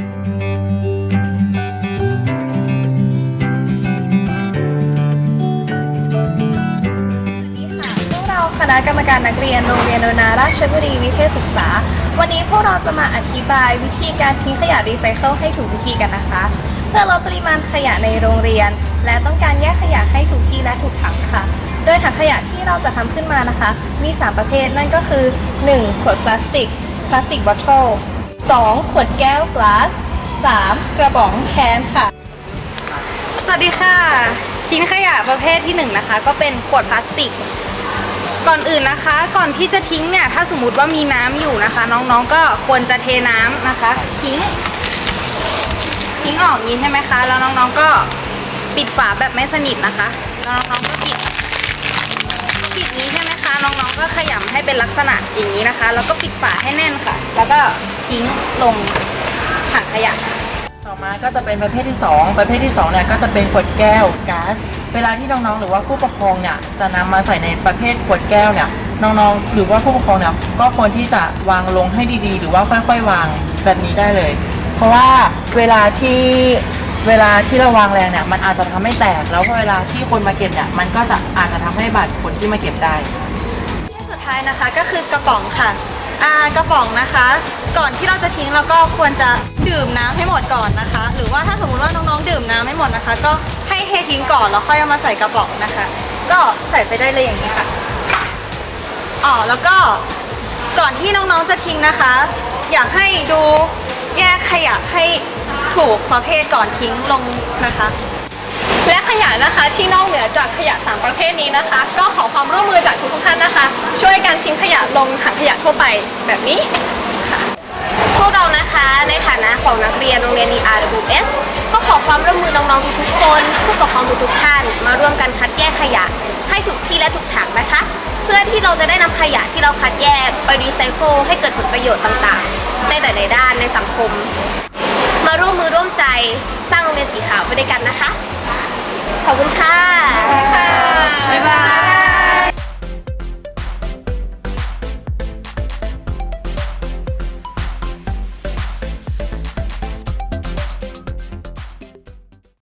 พวกเราคณะกรรมการนักเรียนโรงเรียนโนนาราชบุรีวิเทศศึกษา วันนี้พวกเราจะมาอธิบายวิธีการทิ้งขยะรีไซเคิลให้ถูกวิธีกันนะคะ เพื่อลดปริมาณขยะในโรงเรียน และต้องการแยกขยะให้ถูกที่และถูกถังค่ะ โดยถังขยะที่เราจะทำขึ้นมานะคะ มี 3 ประเภทนั่นก็คือ 1. ขวดพลาสติกพลาสติกบอทเทิล 2. ขวดแก้วกลาส 3. กระป๋องแคนค่ะ สวัสดีค่ะ ชิ้นขยะประเภทที่หนึ่งนะคะ ก็เป็นขวดพลาสติก ก่อนอื่นนะคะ ก่อนที่จะทิ้งเนี่ย ถ้าสมมติว่ามีน้ำอยู่นะคะ น้องๆก็ควรจะเทน้ำนะคะ ทิ้ง ทิ้งออกอย่างนี้ใช่ไหมคะ แล้วน้องๆก็ปิดฝาแบบไม่สนิทนะคะ แล้วน้องๆก็ปิด ปิดนี้ใช่ไหมคะ น้องๆก็ขยำให้เป็นลักษณะอย่างนี้นะคะ แล้วก็ปิดฝาให้แน่นค่ะ แล้วก็ ทิ้งลงถังขยะ ต่อมาก็จะเป็นประเภทที่ 2 ประเภทที่2เนี่ยก็จะเป็นขวดแก้วก๊าซเวลาที่น้องๆหรือว่าผู้ปกครองเนี่ยจะนำมาใส่ในประเภทขวดแก้วเนี่ยน้องๆ หรือว่าผู้ปกครองเนี่ยก็ควรที่จะวางลงให้ดีๆ หรือว่าค่อยๆวางแบบนี้ได้เลย เพราะว่าเวลาที่เวลาที่เราวางแรงเนี่ยมันอาจจะทำให้แตก แล้วพอเวลาที่คนมาเก็บเนี่ยมันก็จะอาจจะทำให้บาดคนที่มาเก็บได้สุดท้ายนะคะก็คือกระป๋องค่ะอ่ากระป๋องนะคะ ก่อนที่เราจะทิ้งเราก็ควรจะดื่มน้ำให้หมดก่อนนะคะ หรือว่าถ้าสมมติว่าน้องๆดื่มน้ำไม่หมดนะคะ ก็ให้เททิ้งก่อนแล้วค่อยเอามาใส่กระป๋องนะคะ ก็ใส่ไปได้เลยอย่างนี้ค่ะอ๋อแล้วก็ก่อนที่น้องๆจะทิ้งนะคะ อยากให้ดูแยกขยะให้ถูกประเภทก่อนทิ้งลงนะคะ และขยะนะคะที่นอกเหนือจากขยะ 3 ประเภทนี้นะคะ ก็ขอความร่วมมือจากทุกๆท่านนะคะ ช่วยกันทิ้งขยะลงถังขยะทั่วไปแบบนี้ วกเรานะคะ ในฐานะของนักเรียนโรงเรียน ERWS ก็ขอความร่วมมือน้องๆทุกๆคนผู้ปกครองทุกๆท่านมาร่วมกันคัดแยกขยะ ให้ถูกที่และถูกถังนะคะ เพื่อที่เราจะได้นำขยะที่เราคัดแยกไปรีไซเคิลให้เกิดผลประโยชน์ต่างๆในหลายๆด้านในสังคม มาร่วมมือร่วมใจสร้างโรงเรียนสีขาวไปด้วยกัน